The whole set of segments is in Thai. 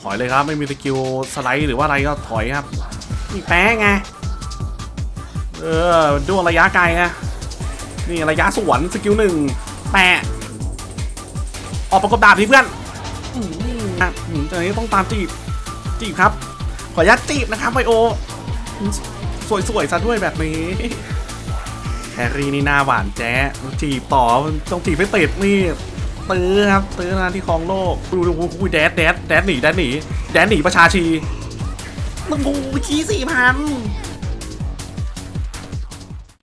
ถอยเลยครับ ไม่มีสกิลสไลด์หรือว่าอะไรก็ถอยครับนี่แป้งไง เออด้วงระยะไกลไงนี่ระยะสวนสกิลหนึ่งแปะออกประกบดาบทีเพื่อนอืมอะอืมตอนนี้ต้องตามจีบ จีบครับ ขออนุญาตจีบนะครับไบโอ สวยๆซะด้วยแบบนี้แฮร์รี่นี่หน้าหวานแจ๊ะจีบต่อต้องจีบให้ติดนี่ ตื้อครับตื้อนะที่คลองโลกดูดูดูแดดแดดแดดหนีแดดหนีแดดหนีประชาชีมึงกูชี้สี่พัน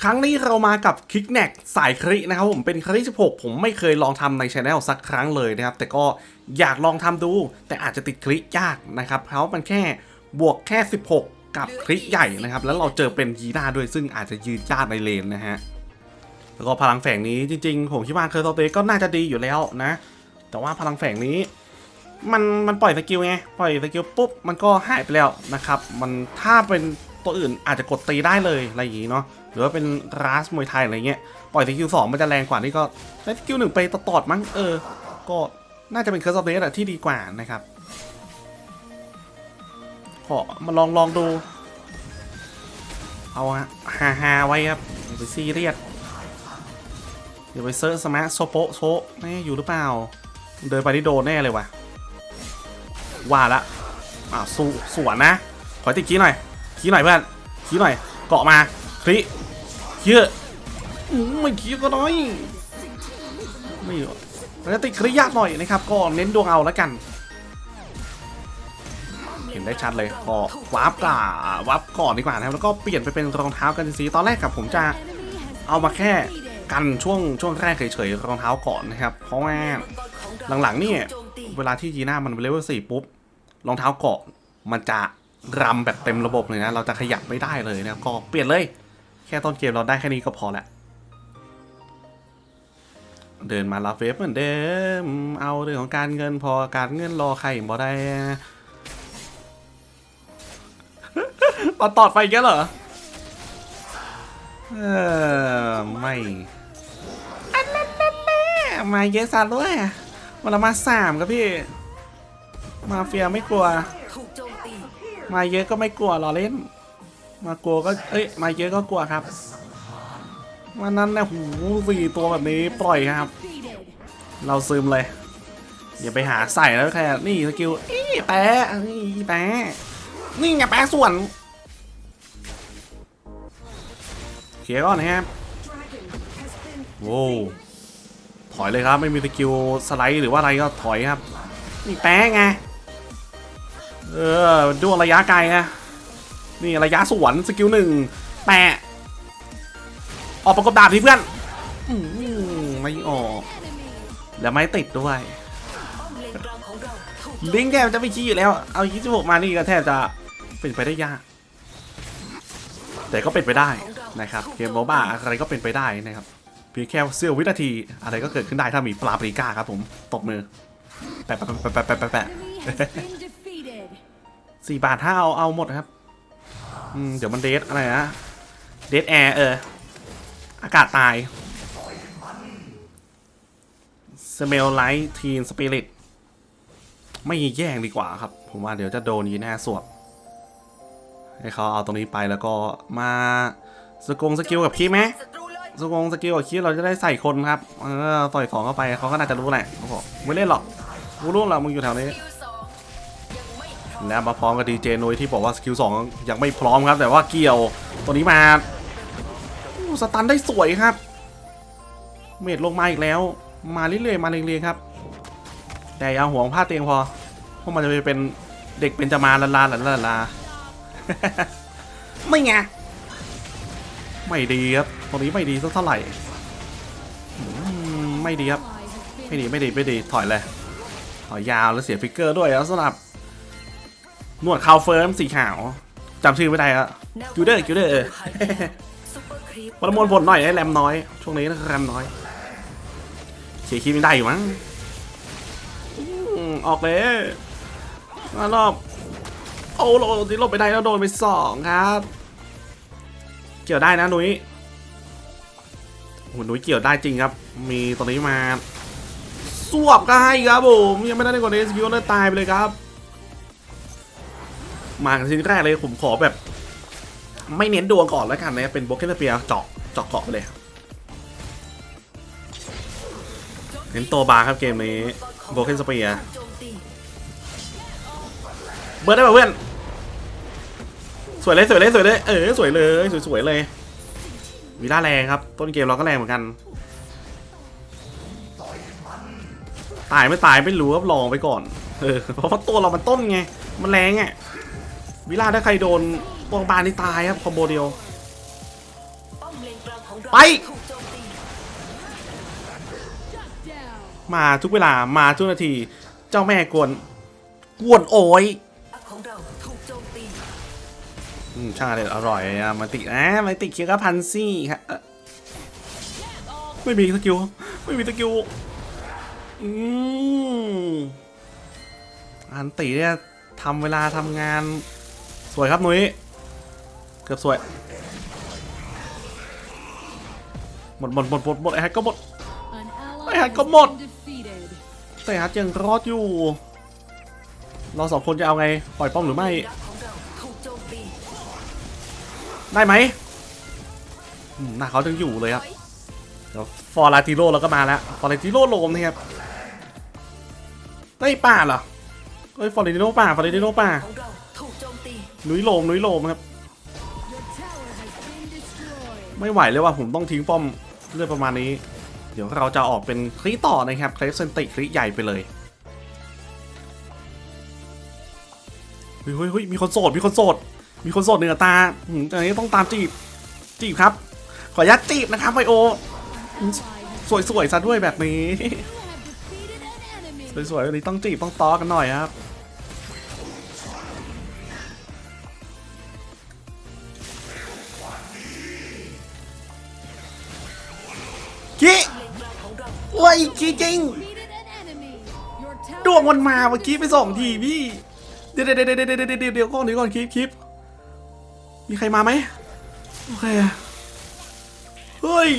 ครั้งนี้เรามากับคิกแนกสายครินะครับผมเป็นคริ16 ผมไม่เคยลองทำในช anel สักครั้งเลยนะครับ แต่ก็อยากลองทำดู แต่อาจจะติดคลิยากนะครับ เพราะมันแค่บวกแค่ 16 กับคลิใหญ่นะครับ แล้วเราเจอเป็นยีน่าด้วยซึ่งอาจจะยืนยากในเลนนะฮะแล้วก็พลังแฝงนี้จริงๆ ผมคิดว่าเคอร์ตเตก็น่าจะดีอยู่แล้วนะ แต่ว่าพลังแฝงนี้ มันมันปล่อยสกิลไงปล่อยสกิลปุ๊บมันก็หายไปแล้วนะครับ มันถ้าเป็นตัวอื่นอาจจะกดตีได้เลยอะไรอย่างงี้เนาะ หรือว่าเป็นราสมวยไทยอะไรเงี้ย ปล่อยสกิลสองมันจะแรงกว่านี่ก็ใช้สกิลหนึ่งไปตอดมั้งเออ ก็น่าจะเป็นเคอร์สเตสที่ดีกว่านะครับ ขอมาลองลองดู เอาฮะฮาฮาๆไว้ครับอย่าไปซีเรียสอย่าไปเซิร์ชสมาร์ทโซโปโซแน่อยู่หรือเปล่า เดินไปที่โดนแน่เลยว่ะ ว่าละอ่าสู้สวนนะ ขอติดขี้หน่อย ขี้หน่อยเพื่อน ขี้หน่อย เกาะมาคลิ เยอะอืมไม่ขี้ก็น้อยไม่มันจะติดคลิยากหน่อยนะครับ ก็เน้นดวงเอาแล้วกัน เห็นได้ชัดเลยก็วาร์ปก่าวับก่อนดีกว่านะครับแล้วก็เปลี่ยนไปเป็นรองเท้ากันสีตอนแรกกับผมจะเอามาแค่กันช่วงช่วงแรกเฉยๆรองเท้าก่อนนะครับ เพราะว่าหลังๆนี่เวลาที่ยีน่ามันเลเวลสี่ปุ๊บรองเท้าเกาะมันจะรำแบบเต็มระบบเลยนะ เราจะขยับไม่ได้เลยนะก็เปลี่ยนเลย ค่ต้นเกมเราได้แค่นี้ก็พอแล้วเดินมารับเวฟเหมือนเดิม เอาเรื่องของการเงินพอการเงินรอใครบ่ได้ตอนตอดไฟแกเหรอ เออ ไม่อันนั้นแน่มาเยอะสัตว์ด้วยวันละมาสามครับพี่ มาเฟียไม่กลัว มาเยอะก็ไม่กลัวรอเล่น มากลัวก็เอ้ยมาเยอะก็กลัวครับวันนั้นนี่ยหูสี่ตัวแบบนี้ปล่อยครับ เราซึมเลยอย่าไปหาใส่แล้วแค่นี่สกิลอี้แปะนี่แปะนี่ไงแปะส่วนเคลียก่อนนะครับโว้ถอยเลยครับไม่มีสกิลสไลด์หรือว่าอะไรก็ถอยครับ นี่แปะไงเออด้วงระยะไกลนะ นี่ระยะสวนสกิลหนึ่งแปะออกประกบดาบทีเพื่อนอไม่ออก แล้วไม่ติดด้วยลนกลางของเราถูกโจมลิงแทบจะไม่ชี้อยู่แล้ว เอา26มานี่ก็แทบจะเป็นไปได้ยาก แต่ก็เป็นไปได้นะครับเกมโมบ้าอะไรก็เป็นไปได้นะครับเพียงแค่เสี้ยววินาทีอะไรก็เกิดขึ้นได้ถ้ามีปลาปริก้าครับผมตบมือแปะแปะแปะแปะแปะแปะสี่บาทถ้าเอาเอาหมดครับ เดี๋ยวมันเดทอะไรนะเดทแอร์เออ อากาศตาย Smell like teen spirit ไม่แย่งดีกว่าครับ ผมว่าเดี๋ยวจะโดนยีแน่สวบให้เขาเอาตรงนี้ไปแล้วก็มาสกงสกิลกับคีไหมสกงสกิลกับคีเราจะได้ใส่คนครับ เออต่อยสองเข้าไปเขาก็น่าจะรู้แหละเขาบอกไม่เล่นหรอกกูรู้หรอมึงอยู่แถวนี้ ไม่พร้อมแล้วมาพร้อมกับดีเจนุ้ยที่บอกว่าสกิลสองยังไม่พร้อมครับ แต่ว่าเกี่ยวตัวนี้มาสตันได้สวยครับ เมดลงมาอีกแล้ว มาเรื่อยๆมาเรียงๆครับ แต่อย่าห่วงผ้าเตียงพอเพราะมันจะไปเป็นเด็กเป็นจะมาลาลาลาลาลาไม่ไงไม่ดีครับตรงนี้ไม่ดีสักเท่าไหร่ไม่ดีครับไม่ดีไม่ดีไม่ดีถอยเลยถอยยาวแล้วเสียฟิกเกอร์ด้วยแล้วสำหรับ หนวดคาวเฟิร์มสีขาวจำชื่อไม่ได้อะกิลเดอร์กิลเดอร์เออหายไปแล้วซุประมวลผลหน่อยไอ้แรมน้อย ช่วงนี้นะแรมน้อยเขียคิดไม่ได้อยู่มั้งออกเลยมารอบโอ้โหที่ลบไปได้แล้วโดนไปสองครับ เกี่ยวได้นะนุ้ยโอ้โหนุ้ยเกี่ยวได้จริงครับ มีตอนนี้มา สวบก็ให้ครับผมยังไม่ได้กว่านี้สกิลเลยตายไปเลยครับ มากันแรกเลยผมขอแบบ ไม่เน้นดวงก่อนแล้วกันนะเป็นโบเกนเปียเจาะเจาะเกาะไปเลยครับเน้นตัวบาร์ครับเกมนี้โบเกนสเปียเบิร์ดได้ป่ะเพื่อนสวยเลยสวยเลยสวยเลยเออสวยเลยสวยสวยเลยวีล่าแรงครับ ต้นเกมเราก็แรงเหมือนกัน ตายไม่ตายไม่รู้ครับลองไปก่อนเออเพราะว่าตัวเรามันต้นไง มันแรงอะ วิล่าถ้าใครโดนตัวบานนี่ตายครับคอมโบเดียวป้อมเลนกลางของเราไปถูกโจมตีมาทุกเวลามาทุกนาที เจ้าแม่กวน กวนโอยของเราถูกโจมตีอืมช่างอะไรอร่อยอะมาติอะมาติเคียวกับพันซี่ครับเอ่อไม่มีสกิลไม่มีสกิลอืมอันติเนี่ยทำเวลาทำงาน สวยครับนุ้ยเกือบสวย หมดหมดหมดหมดหมดไอ้ฮัทก็หมด An Ay, ally come has on. been defeated. แต่ฮัทยังรอดอยู่ เราสองคนจะเอาไง ปล่อยป้อมหรือไม่ ได้ไหมอืมหน้าเขายังอยู่เลยครับเดี๋ยวฟอร์ลาติโร่เราก็มาแล้ว ฟอร์ลาติโร่โลมนะครับ ได้ป่าเหรอเฮ้ยฟอร์ลาติโร่ป่า ฟอร์ลาติโร่ป่า นุ้ยโลมนุ้ยโลมครับ ไม่ไหวเลยว่าผมต้องทิ้งป้อมเลือดประมาณนี้ เดี๋ยวเราจะออกเป็นคลิต่อนะครับคลิเซนติคลิใหญ่ไปเลยเฮ้ยเฮ้ยเฮ้ยมีคนโสดมีคนโสด มีคนโสดเหนือตาอืมอันนี้ต้องตามจีบจีบครับ ขออนุญาตจีบนะครับไบโอ สวยๆซะด้วยแบบนี้ สวยๆวันนี้ต้องจีบต้องตอกันหน่อยครับ คิเลนกลางของเราโอ้ยคิจริงดวงมันมาเมื่อกี้ไปสองทีพี่เดี๋ยวเดี๋ยวเดี๋ยวเดี๋ยวเดี๋ยวเดี๋ยวเดี๋ยวก่อนเดี๋ยวก่อนคลิปคลิปมีใครมาไหมโอเคเฮ้ย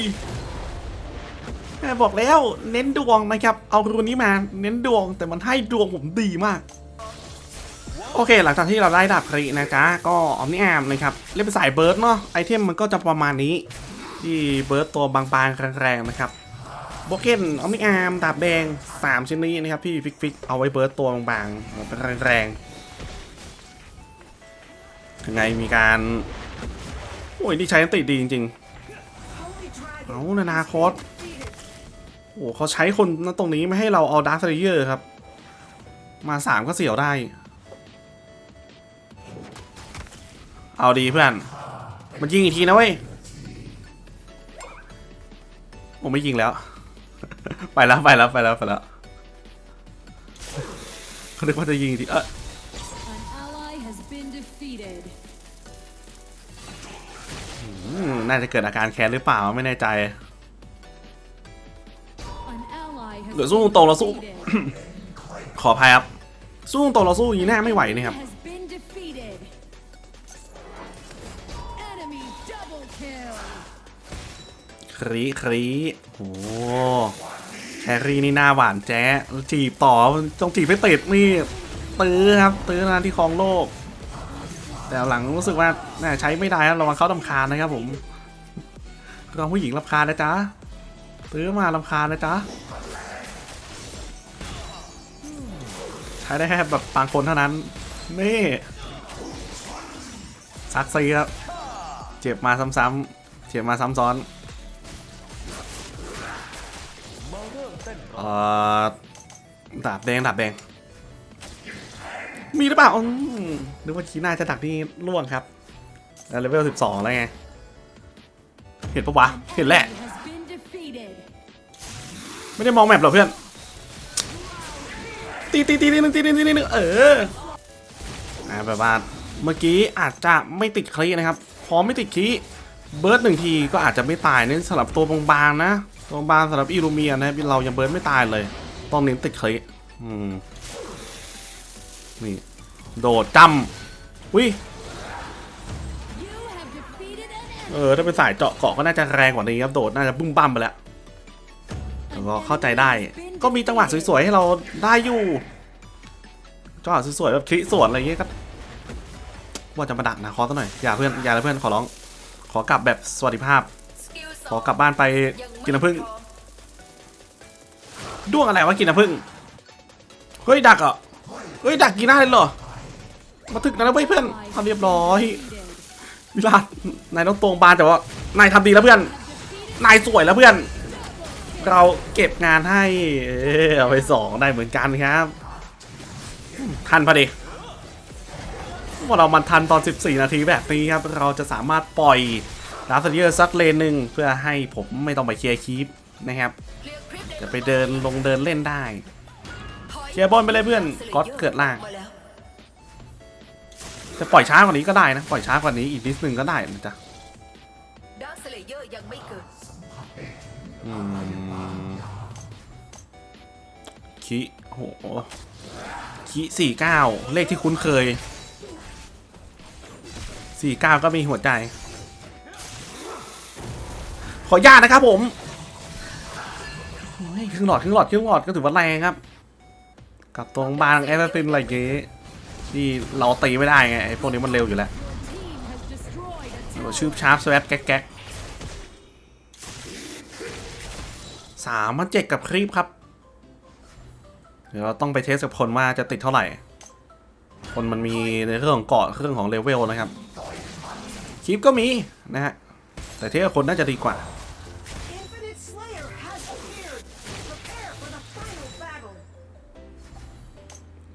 แม่บอกแล้วเน้นดวงนะครับ เอาคนนี้มาเน้นดวงแต่มันให้ดวงผมดีมาก โอเค หลังจากที่เราได้ดาบครีนะจ๊ะก็ออมนี่อมนะครับเล่นเป็นสายเบิร์ดเนาะไอเทมมันก็จะประมาณนี้ ที่เบิร์ดตัวบางๆแรงๆนะครับโบเกนออมิอาร์มดาบแดง3ชิ้นนี้นะครับพี่ฟิกฟิกเอาไว้เบิร์ตตัวบางๆเป็นแรงๆยังไงมีการโอ้ยนี่ใช้อันติดีจริงๆเอานานาคอสโอ้เขาใช้คนตรงนี้ไม่ให้เราเอาดาร์คเยอร์ครับ มาสามก็เสียวได้ เอาดีเพื่อน มันยิงอีกทีนะเว้ย ผมไม่ยิงแล้ว ไปแล้วไปแล้วไปแล้วไปแล้วเขาคิดว่าจะยิงทีเออ An ally has been defeated. อืมน่าจะเกิดอาการแค้นหรือเปล่าไม่แน่ใจ An ally has เดี๋ยวสู้ been ตรงเราสู้ defeated. ขออภัยครับ สู้ตรงเราสู้อย่างนี้แน่ไม่ไหวนี่ครับ Has been defeated. Enemy double kill. ครีครีโอ้แครี่นี่หน้าหวานแจ๊ะจีบต่อต้องจีบให้ติดนี่ตื้อครับ ตื้อนะที่ครองโลก แต่หลังรู้สึกว่าน่ใช้ไม่ได้ครับระวังเขาลำคาญนะครับผมระวังผู้หญิงลำคาญนะจ๊ะตื้อมาลำคาญนะจ๊ะใช้ได้แค่แบบบางคนเท่านั้น นี่ซักซีครับ เจ็บมาซ้ำๆเจ็บมาซ้ำซ้อน อ่อดาบแดงดาบแดง มีหรือเปล่าอืมนึกว่าชีน่าจะดักนี่ล่วงครับแล้วเลเวล12แล้วไง เห็นปะวะ เห็นแหละ ไม่ได้มองแมปหรอเพื่อน ตีตีตีตีหนึ่งตีหนึ่งตีหนึ่งเออแบบว่าเมื่อกี้อาจจะไม่ติดคลีนะครับ พอไม่ติดคลีเบิร์ดหนึ่งทีก็อาจจะไม่ตายเนี่สำหรับตัวบางๆนะ ตัวบางสำหรับอิลูเมียนะครับเรายังเบิร์ดไม่ตายเลย ต้องเน้นติดคลีอืมนี่โดดจำวิ You have defeated an enemy. เออถ้าเป็นสายเจาะเกาะก็น่าจะแรงกว่านี้ครับโดดน่าจะบึ้มบั้มไปแล้วแต่ก็เข้าใจได้ ก็มีจังหวะสวยๆให้เราได้อยู่จังหวะสวยๆแบบคลิสวนอะไรอย่างเงี้ยก็ว่าจะมาดักนะคอสักหน่อยอย่าเพื่อนอย่าเลยเพื่อนขอร้อง ขอกลับแบบสวัสดิภาพ ออกลับบ้านไปกินน้ำผึ้งด้วงอะไรวะกินน้ำผึ้งเฮ้ยดักอะเฮ้ยดักกินได้เลยเหรอมาถึกนะเว้ยเพื่อนทำเรียบร้อยวิลาดนายต้องตรงบานแต่ว่านายทำดีแล้วเพื่อน นายสวยแล้วเพื่อน เราเก็บงานให้เอาไปสองได้เหมือนกันครับ ทันพอดีว่าเรามันทันตอน 14 นาทีแบบนี้ครับ เราจะสามารถปล่อย ดาร์ฟเยอร์สักเลนหนึ่งเพื่อให้ผมไม่ต้องไปเคลียร์คีปนะครับ จะไปเดินลงเดินเล่นได้ เคลียร์บอลไปเลยเพื่อนก๊อตเกิดล่าง จะปล่อยช้ากว่านี้ก็ได้นะ ปล่อยช้ากว่านี้อีกนิดนึงก็ได้นะจ๊ะคิโหคิสี่เก้าเลขที่คุ้นเคยสี่เก้าก็มีหัวใจ ออนุญาตนะครับผมโอ้ยครึ่งหลอดครึ่งหลอดครึ่งหลอดก็ถือว่าแรงครับ กับตรงบางแอสซินอะไรอย่างเงี้ยที่เราตีไม่ได้ไงไอ้พวกนี้มันเร็วอยู่แล้วชื่อชาร์ปสวปแก๊กแก๊กสามพันเจ็ดกับครีปครับ เดี๋ยวเราต้องไปเทสกับคนว่าจะติดเท่าไหร่ คนมันมีในเรื่องของเกาะเรื่องของเลเวลนะครับคลิปก็มีนะฮะแต่เทียบกับคนน่าจะดีกว่า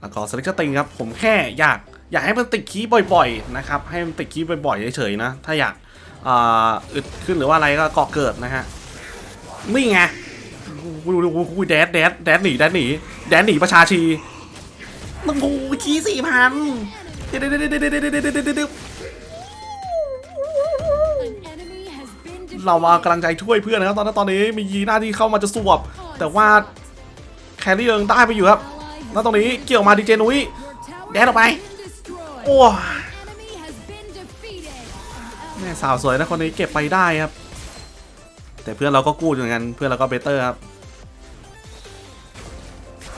แล้วก็สลิกติงครับผมแค่อยากอยากให้มันติดคีย์บ่อยๆนะครับให้มันติดคีย์บ่อยๆเฉยๆนะถ้าอยากอึดขึ้นหรือว่าอะไรก็เกาะเกิดนะฮะนี่ไงกูดูกูแดดแดดแดดหนีแดดหนีแดดหนีประชาชีมึงโอ้ชี้สี่พันเดี๋ยวเดี๋ยวเดี๋ยวเดี๋ยวเดี๋ยวเรามากำลังใจช่วยเพื่อนนะครับตอนนี้ตอนนี้มียีหน้าที่เข้ามาจะสวบ แต่ว่าแครี่เอิงได้ไปอยู่ครับ Ally แล้วตรงนี้เกี่ยวมาดีเจนุ้ย Your tower Đét has ở bay. been destroyed. โอ้แม่สาวสวยนะคนนี้เก็บไปได้ครับ แต่เพื่อนเราก็กู้เหมือนกันเพื่อนเราก็เบเตอร์ครับ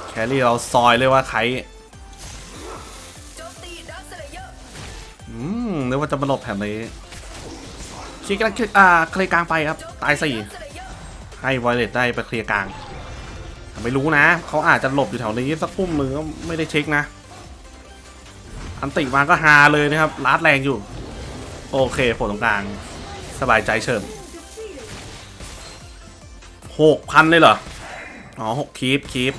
แครี่เราซอยเลยว่าใครโจมตีดาร์คสเลเยอร์อืมนึกว่าจะมาหลบแถบนี้คิดกันอ่าเคลียร์กลางไปครับ ตายสี่ให้ไวเลตได้ไปเคลียร์กลาง ไม่รู้นะ เขาอาจจะหลบอยู่แถวนี้สักปุ่มหนึ่งก็ไม่ได้เช็คนะ อันติมาก็ฮาเลยนะครับลาดแรงอยู่ โอเคผลตรงกลาง สบายใจเฉิมหกพันเลยเหรอ อ๋อหกคีปคีป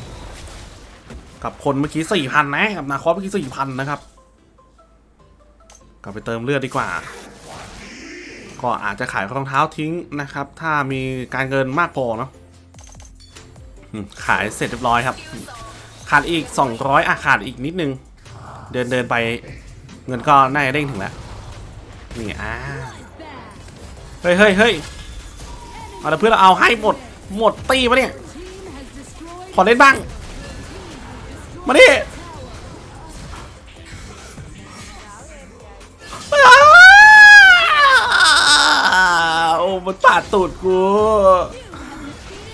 กับคนเมื่อกี้สี่พันนะกับนาคอสเมื่อกี้สี่พันนะครับ กลับไปเติมเลือดดีกว่า ก็อาจจะขายรองเท้าทิ้งนะครับ ถ้ามีการเงินมากพอเนาะ ขายเสร็จเรียบร้อยครับ ขาดอีก 200อะขาดอีกนิดนึง เดินเดินไปเงินก็น่าจะเด้งถึงแล้วนี่อ่าเฮ้ยเฮ้ยเฮ้ยเอาละเพื่อนเราเอาให้หมดหมดตีมาเนี่ยขอเล่นบ้าง มาดิโอ้มันปาดตูดกู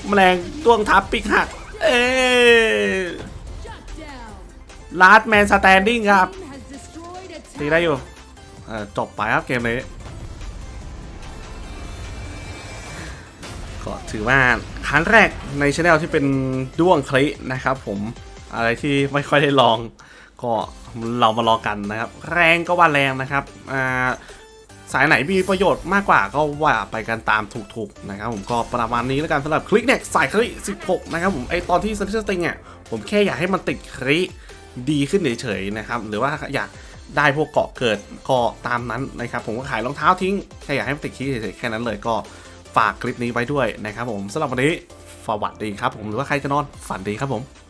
แมลงต้วงทับปิกหัก เอลาดแมนสแตนดิ้งครับตีได้อยู่อ่อจบไปครับเกมนี้ก็ถือว่าครั้งแรกในช anel ที่เป็นด้วงคลินะครับผมอะไรที่ไม่ค่อยได้ลอง ก็เรามาลองกันนะครับ แรงก็ว่าแรงนะครับอ่า สายไหนมีประโยชน์มากกว่าก็ว่าไปกันตามถูกๆนะครับผมก็ประมาณนี้แล้วกันสำหรับคลิกเนี่ยสายคลิ16 นะครับผมไอตอนที่สติสติงเนี่ยผมแค่อยากให้มันติดคลิดีขึ้นเฉยๆนะครับหรือว่าอยากได้พวกเกาะเกิดก็ตามนั้นนะครับผมก็ขายรองเท้าทิ้งแค่อยากให้มันติดคลิเฉยๆแค่นั้นเลยก็ฝากคลิปนี้ไว้ด้วยนะครับผมสำหรับวันนี้สวัสดีครับผมหรือว่าใครจะนอนฝันดีครับผม